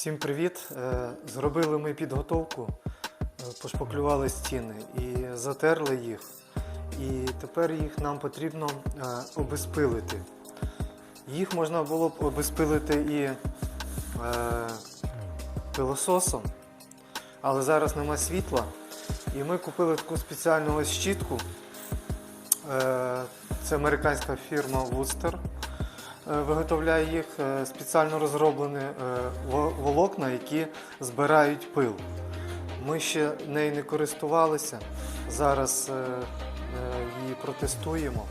Всім привіт! Е, Зробили ми підготовку, е, пошпаклювали стіни і затерли їх. І тепер їх нам потрібно е, обезпилити. Їх можна було б обезпилити і пилососом, але зараз нема світла. І ми купили таку спеціальну ось щітку. Це американська фірма Wooster е, виготовляє їх е, спеціально розроблені е, волокна, які збирають пил. Ми ще нею не користувалися. Зараз е, е, її протестуємо.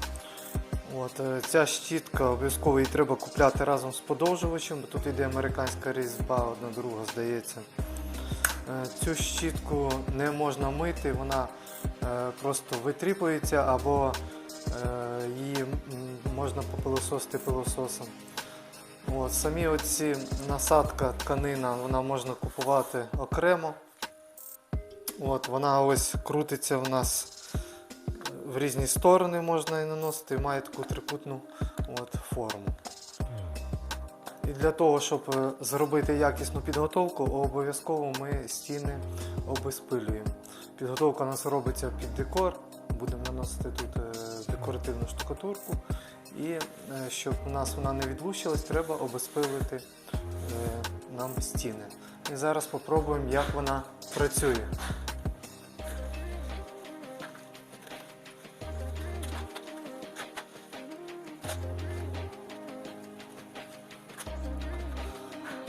От, е, ця щітка обов'язково її треба купляти разом з подовжувачем, бо тут йде американська різьба, одна друга, здається. Е, Цю щітку не можна мити, вона е, просто витріпується або е, її можна попилососити пилососом. От, самі оці насадка тканина вона можна купувати окремо. От, вона ось крутиться в нас в різні сторони можна її наносити, і має таку трикутну от, форму. І для того, щоб е, зробити якісну підготовку, обов'язково ми стіни обезпилюємо. Підготовка у нас робиться під декор, будемо наносити тут е, декоративну штукатурку. І е, щоб у нас вона не відлущилась, треба обезпилити е, нам стіни. І зараз спробуємо, як вона працює.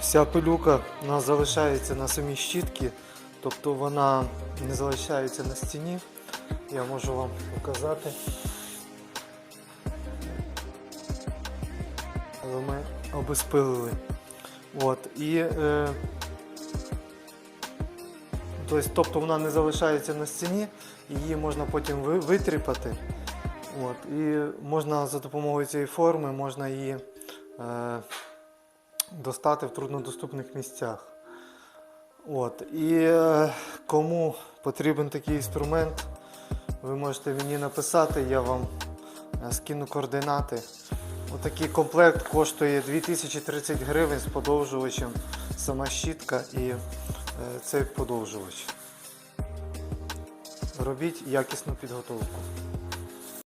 Вся пилюка у нас залишається на самій щітці, тобто вона не залишається на стіні. Я можу вам показати. Але ми обезпилили. От, і, е, тобто, тобто вона не залишається на стіні, її можна потім витріпати. От, і можна за допомогою цієї форми можна її е, достати в труднодоступних місцях. От. І е, кому потрібен такий інструмент, ви можете мені написати, я вам е, скину координати. Отакий комплект коштує 2030 гривень з подовжувачем, сама щітка і е, цей подовжувач. Робіть якісну підготовку.